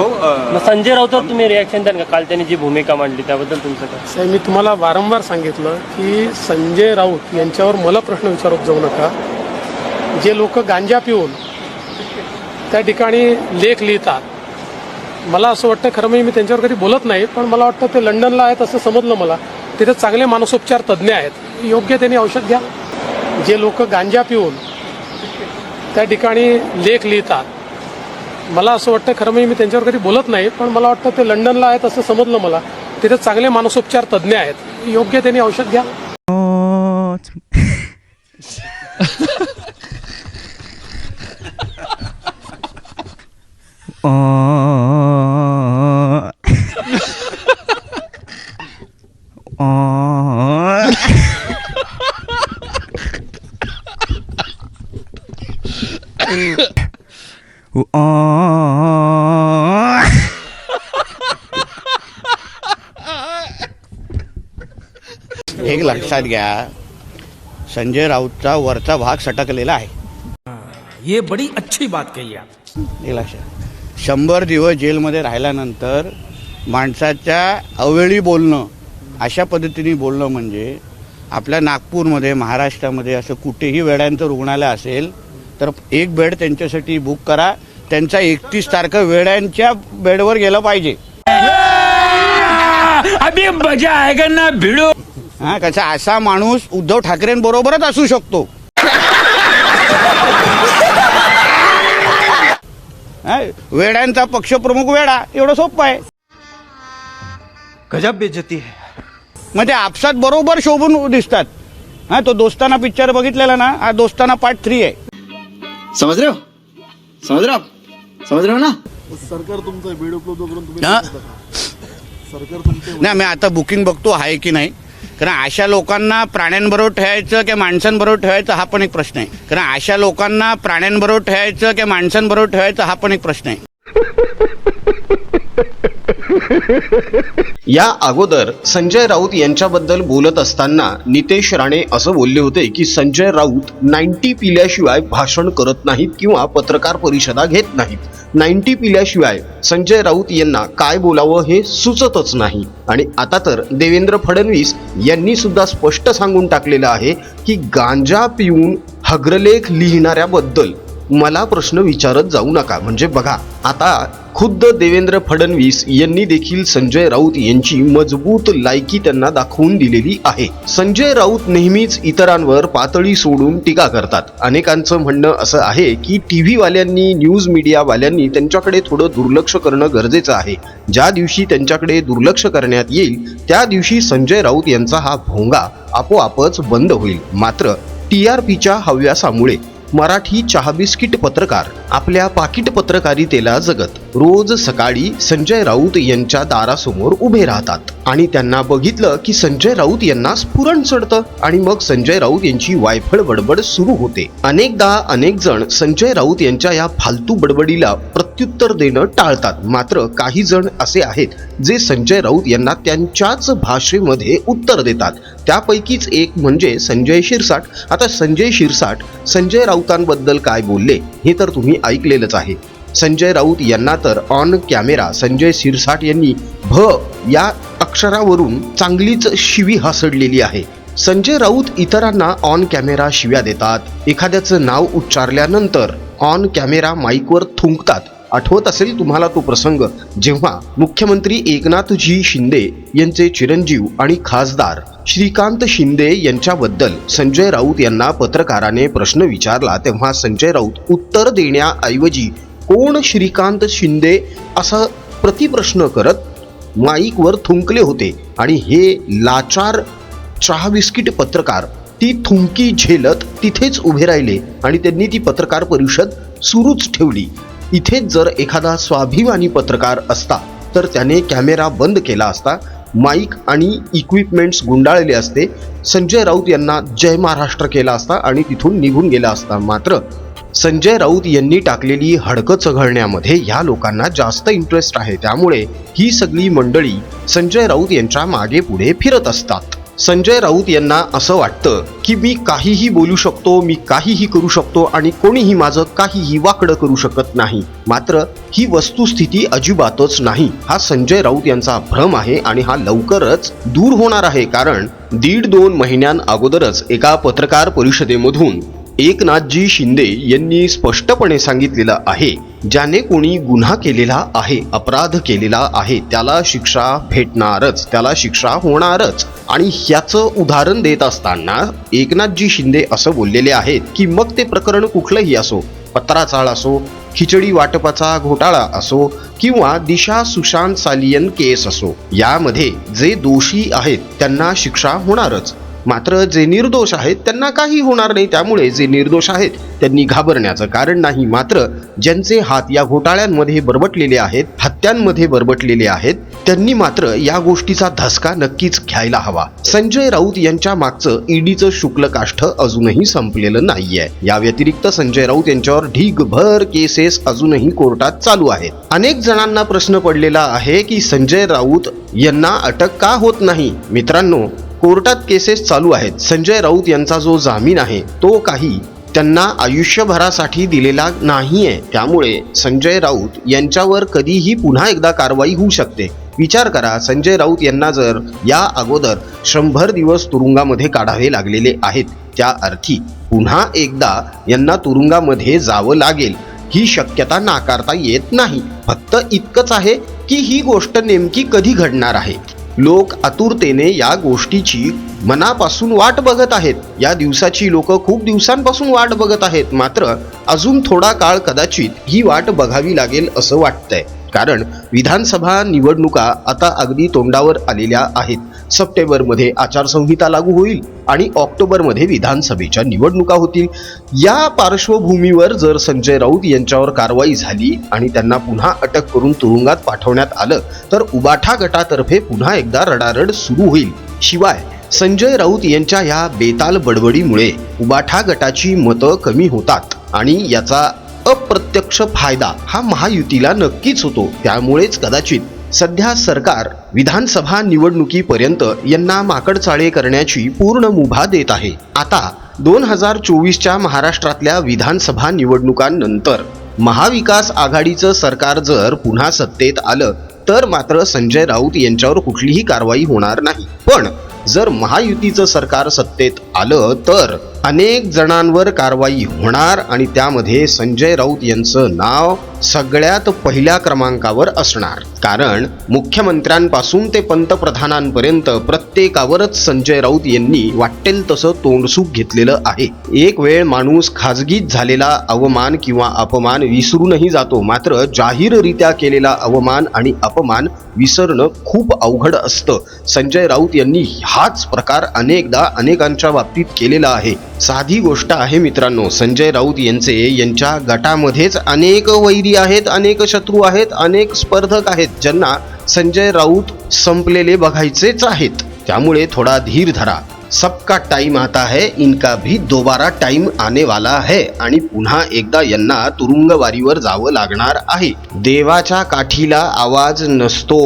हो मग संजय राऊतवर तुम्ही रिॲक्शन द्याल का? काल त्यांनी जी भूमिका मांडली त्याबद्दल तुमचं काय? साहेब मी तुम्हाला वारंवार सांगितलं की संजय राऊत यांच्यावर मला प्रश्न विचारत जाऊ नका. जे लोक गांजा पिऊन त्या ठिकाणी लेख लिहितात. मला असं वाटतं खरं म्हणजे मी त्यांच्यावर कधी बोलत नाही पण मला वाटतं ते लंडनला आहेत असं समजलं मला. तिथे चांगले मानसोपचार तज्ज्ञ आहेत. योग्य त्यांनी औषध घ्या. जे लोक गांजा पिऊन त्या ठिकाणी लेख लिहितात मला असं वाटतं खरं म्हणजे मी त्यांच्यावर कधी बोलत नाही पण मला वाटतं ते लंडनला आहेत असं समजलं मला. तिथे चांगले मानसोपचार तज्ज्ञ आहेत. योग्य त्यांनी औषध घ्या. एक लक्षात घ्या संजय राऊतचा वरचा भाग सटकलेला आहे. ये बड़ी अच्छी बात कही आप. एक लक्षात शंभर दिवस जेलमध्ये राहिल्यानंतर माणसाच्या अवेळी बोलणं अशा पद्धतीने बोलणं म्हणजे आपल्या नागपूरमध्ये महाराष्ट्रामध्ये असं कुठेही वेड्यांचं रुग्णालय असेल तर एक बेड त्यांच्यासाठी बुक करा. त्यांचा एकतीस तारखा वेड्यांच्या बेडवर गेलं पाहिजे. अभी मजा आएगा ना भिड़ो. हा कसा असा माणूस उद्धव ठाकरेंबरोबरच असू शकतो. हा, वेड्यांचा पक्षप्रमुख वेडा एवढं सोपं आहे. गजब बेजती है. म्हणजे आपसात बरोबर शोभून दिसतात. हा तो दोस्ताना पिक्चर बघितलेला ना हा दोस्ताना पार्ट थ्री आहे. समझ रहे हो? समझ रहे हो आप? समझ रहे हो ना? हा? नाही मी आता बुकिंग बघतो आहे की नाही? कारण अशा लोकांना प्राण्यांबरोबर ठेवायचं की माणसांबरोबर ठेवायचं हा पण एक प्रश्न आहे. कारण अशा लोकांना प्राण्यांबरोबर ठेवायचं की माणसांबरोबर ठेवायचं हा पण एक प्रश्न आहे. या अगोदर संजय राऊत यांच्याबद्दल बोलत असताना नितेश राणे असं बोलले होते की संजय राऊत नाईन्टी पिल्याशिवाय भाषण करत नाहीत किंवा पत्रकार परिषदा घेत नाहीत. नाईन्टी पिल्याशिवाय संजय राऊत यांना काय बोलावं हे सुचतच नाही. आणि आता तर देवेंद्र फडणवीस यांनी सुद्धा स्पष्ट सांगून टाकलेलं आहे की गांजा पिऊन हग्रलेख लिहिणाऱ्याबद्दल मला प्रश्न विचारत जाऊ नका. म्हणजे बघा आता खुद्द देवेंद्र फडणवीस यांनी देखील संजय राऊत यांची मजबूत लायकी त्यांना दाखवून दिलेली आहे. संजय राऊत नेहमीच इतरांवर पातळी सोडून टीका करतात. अनेकांचं म्हणणं असं आहे की टी व्हीवाल्यांनी न्यूज मीडियावाल्यांनी त्यांच्याकडे थोडं दुर्लक्ष करणं गरजेचं आहे. ज्या दिवशी त्यांच्याकडे दुर्लक्ष करण्यात येईल त्या दिवशी संजय राऊत यांचा हा भोंगा आपोआपच बंद होईल. मात्र टी आर पीच्या हव्यासामुळे मराठी चहा बिस्किट पत्रकार आपल्या पाकिट पत्रकारितेला जगत. रोज सकाळी संजय राऊत यांच्या दारासमोर उभे राहतात. आणि त्यांना बघितलं की संजय राऊत यांना स्फुरण चढतं. आणि मग संजय राऊत यांची वायफळ बडबड सुरू होते. अनेकदा अनेक जण संजय राऊत यांच्या या फालतू बडबडीला प्रत्युत्तर देणं टाळतात. मात्र काही जण असे आहेत जे संजय राऊत यांना त्यांच्याच भाषेमध्ये उत्तर देतात. त्यापैकीच एक म्हणजे संजय शिरसाट. आता संजय शिरसाट संजय राऊतांबद्दल काय बोलले हे तर तुम्ही ऐकलेलंच आहे. संजय राऊत यांना तर ऑन कॅमेरा संजय शिरसाट यांनी भ या अक्षरावरून चांगलीच शिवी हासडलेली आहे. संजय राऊत इतरांना ऑन कॅमेरा शिव्या देतात. एखाद्याचं नाव उच्चारल्यानंतर ऑन कॅमेरा माईकवर थुंकतात. आठवत असेल तुम्हाला तो प्रसंग? जेव्हा मुख्यमंत्री एकनाथजी शिंदे यांचे चिरंजीव आणि खासदार श्रीकांत शिंदे यांच्याबद्दल संजय राऊत यांना पत्रकाराने प्रश्न विचारला तेव्हा संजय राऊत उत्तर देण्याऐवजी कोण श्रीकांत शिंदे? असा प्रतिप्रश्न करत माईकवर थुंकले होते. आणि हे लाचार चहा बिस्किट पत्रकार ती थुंकी झेलत तिथेच उभे राहिले आणि त्यांनी ती पत्रकार परिषद सुरूच ठेवली. इथेच जर एखादा स्वाभिमानी पत्रकार असता तर त्याने कॅमेरा बंद केला असता माईक आणि इक्विपमेंट्स गुंडाळले असते संजय राऊत यांना जय महाराष्ट्र केला असता आणि तिथून निघून गेला असता मात्र संजय राऊत यांनी टाकलेली हडकं चघळण्यामध्ये ह्या लोकांना जास्त इंटरेस्ट आहे. त्यामुळे ही सगळी मंडळी संजय राऊत यांच्या मागे पुढे फिरत असतात. संजय राऊत यांना असं वाटतं की मी काहीही बोलू शकतो मी काहीही करू शकतो आणि कोणीही माझं काहीही वाकडं करू शकत नाही. मात्र ही वस्तुस्थिती अजिबातच नाही. हा संजय राऊत यांचा भ्रम आहे आणि हा लवकरच दूर होणार आहे कारण दीड दोन महिन्यां अगोदरच एका पत्रकार परिषदेमधून एकनाथजी शिंदे यांनी स्पष्टपणे सांगितलेलं आहे ज्याने कोणी गुन्हा केलेला आहे अपराध केलेला आहे त्याला शिक्षा भेटणारच त्याला शिक्षा होणारच. आणि ह्याचं उदाहरण देत असताना एकनाथजी शिंदे असं बोललेले आहेत की मग ते प्रकरण कुठलंही असो पत्राचाळ असो खिचडी वाटपाचा घोटाळा असो किंवा दिशा सुशांत सालियन केस असो यामध्ये जे दोषी आहेत त्यांना शिक्षा होणारच. मात्र जे निर्दोष आहेत त्यांना काही होणार नाही. त्यामुळे जे निर्दोष आहेत त्यांनी घाबरण्याचं कारण नाही. मात्र ज्यांचे हात या घोटाळ्यांमध्ये बरबटलेले आहेत हत्यांमध्ये बरबटलेले आहेत त्यांनी मात्र या गोष्टीचा धसका नक्कीच घ्यायला हवा. संजय राऊत यांच्या मागचं ईडीचं शुक्ल काष्ठ अजूनही संपलेलं नाहीये. या व्यतिरिक्त संजय राऊत यांच्यावर ढीगभर केसेस अजूनही कोर्टात चालू आहेत. अनेक जणांना प्रश्न पडलेला आहे की संजय राऊत यांना अटक का होत नाही? मित्रांनो कोर्टात केसेस चालू आहेत. संजय राऊत यांचा जो जामीन आहे तो काही त्यांना आयुष्यभरासाठी दिलेला नाहीये. त्यामुळे संजय राऊत यांच्यावर कधीही पुन्हा एकदा कारवाई होऊ शकते. विचार करा संजय राऊत यांना जर या अगोदर शंभर दिवस तुरुंगामध्ये काढावे लागलेले आहेत त्या अर्थी पुन्हा एकदा यांना तुरुंगामध्ये जावं लागेल. ही शक्यता नाकारता येत नाही. फक्त इतकंच आहे की ही गोष्ट नेमकी कधी घडणार आहे? लोक आतुरतेने या गोष्टीची मनापासून वाट बघत आहेत. या दिवसाची लोक खूप दिवसांपासून वाट बघत आहेत. मात्र अजून थोडा काळ कदाचित ही वाट बघावी लागेल असं वाटतंय. कारण विधानसभा निवडणुका आता अगदी तोंडावर आलेल्या आहेत. सप्टेंबरमध्ये आचारसंहिता लागू होईल आणि ऑक्टोबरमध्ये विधानसभेच्या निवडणुका होतील. या पार्श्वभूमीवर जर संजय राऊत यांच्यावर कारवाई झाली आणि त्यांना पुन्हा अटक करून तुरुंगात पाठवण्यात आलं तर उबाठा गटातर्फे पुन्हा एकदा रडारड सुरू होईल. शिवाय संजय राऊत यांच्या या बेताल बडबडीमुळे उबाठा गटाची मतं कमी होतात आणि याचा अप्रत्यक्ष फायदा हा महायुतीला नक्कीच होतो. त्यामुळेच कदाचित सध्या सरकार विधानसभा निवडणुकीपर्यंत यांना माकडचाळे करण्याची पूर्ण मुभा देत आहे. आता दोन हजार चोवीसच्या महाराष्ट्रातल्या विधानसभा निवडणुकांनंतर महाविकास आघाडीचं सरकार जर पुन्हा सत्तेत आलं तर मात्र संजय राऊत यांच्यावर कुठलीही कारवाई होणार नाही. पण जर महायुतीचं सरकार सत्तेत आलं तर अनेक जणांवर कारवाई होणार आणि त्यामध्ये संजय राऊत यांचं नाव सगळ्यात पहिल्या क्रमांकावर असणार. कारण मुख्यमंत्र्यांपासून ते पंतप्रधानांपर्यंत प्रत्येकावरच संजय राऊत यांनी वाटेल तसं तोंडसूक घेतलेलं आहे. एक वेळ माणूस खाजगीत झालेला अवमान किंवा अपमान विसरूनही जातो. मात्र जाहीररित्या केलेला अवमान आणि अपमान विसरणं खूप अवघड असतं. संजय राऊत यांनी हाच प्रकार अनेकदा अनेकांच्या बाबतीत केलेला आहे. साधी गोष्ट आहे मित्रांनो. संजय राऊत यांचे यांच्या गटामध्येच अनेक वैरी आहेत अनेक शत्रू आहेत अनेक स्पर्धक आहेत ज्यांना संजय राऊत संपलेले बघायचेच आहेत. त्यामुळे थोडा धीर धरा. सबका टाइम आता है इनका भी दोबारा टाइम आने वाला है. आणि पुन्हा एकदा यांना तुरुंगवारीवर जावं लागणार आहे. देवाच्या काठीला आवाज नसतो.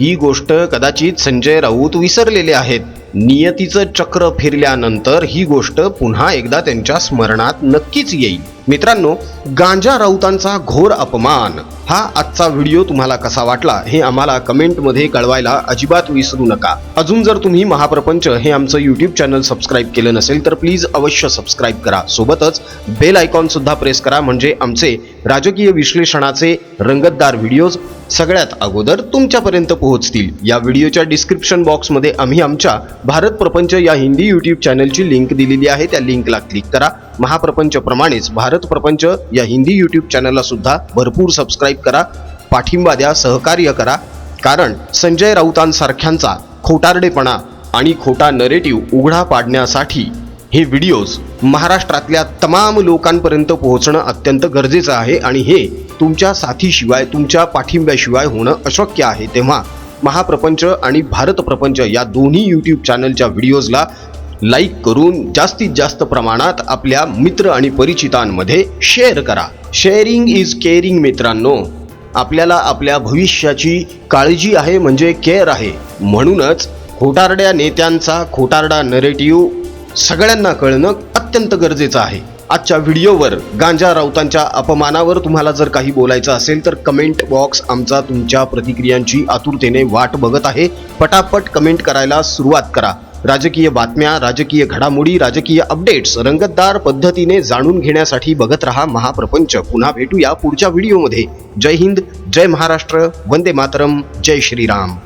ही गोष्ट कदाचित संजय राऊत विसरलेले आहेत. नियतीचं चक्र फिरल्यानंतर ही गोष्ट पुन्हा एकदा त्यांच्या स्मरणात नक्कीच येईल. मित्रांनो गांजा राऊतांचा घोर अपमान. हा आजचा व्हिडिओ तुम्हाला कसा वाटला हे आम्हाला कमेंटमध्ये कळवायला अजिबात विसरू नका. अजून जर तुम्ही महाप्रपंच हे आमचं यूट्यूब चॅनल सबस्क्राईब केलं नसेल तर प्लीज अवश्य सबस्क्राईब करा. सोबतच बेल आयकॉन सुद्धा प्रेस करा म्हणजे आमचे राजकीय विश्लेषणाचे रंगतदार व्हिडिओज सगळ्यात अगोदर तुमच्यापर्यंत पोहोचतील. या व्हिडिओच्या डिस्क्रिप्शन बॉक्समध्ये आम्ही आमच्या भारत प्रपंच या हिंदी यूट्यूब चॅनलची लिंक दिलेली आहे त्या लिंकला क्लिक करा. महाप्रपंच प्रमाणेच भारत प्रपंच या हिंदी यूट्यूब चॅनलला सुद्धा भरपूर सबस्क्राईब करा पाठिंबा द्या सहकार्य करा. कारण संजय राऊतांसारख्यांचा खोटारडेपणा आणि खोटा नरेटिव्ह उघडा पाडण्यासाठी हे व्हिडिओज महाराष्ट्रातल्या तमाम लोकांपर्यंत पोहोचणं अत्यंत गरजेचं आहे आणि हे तुमच्या साथीशिवाय तुमच्या पाठिंब्याशिवाय होणं अशक्य आहे. तेव्हा महाप्रपंच आणि भारत प्रपंच या दोन्ही यूट्यूब चॅनलच्या व्हिडिओजला लाईक करून जास्तीत जास्त प्रमाणात आपल्या मित्र आणि परिचितांमध्ये शेअर करा. शेअरिंग इज केअरिंग मित्रांनो. आपल्याला आपल्या भविष्याची काळजी आहे म्हणजे केअर आहे. म्हणूनच खोटारड्या नेत्यांचा खोटारडा नरेटिव्ह सगळ्यांना कळणं अत्यंत गरजेचं आहे. आजच्या व्हिडिओवर गांजा राऊतांच्या अपमानावर तुम्हाला जर काही बोलायचं असेल तर कमेंट बॉक्स आमचा तुमच्या प्रतिक्रियांची आतुरतेने वाट बघत आहे. पटापट कमेंट करायला सुरुवात करा. राजकीय बातम्या राजकीय घडामोडी राजकीय अपडेट्स रंगतदार पद्धतीने जाणून घेण्यासाठी बघत रहा महाप्रपंच. पुन्हा भेटूया पुढच्या व्हिडिओमध्ये. जय हिंद जय महाराष्ट्र वंदे मातरम जय श्रीराम.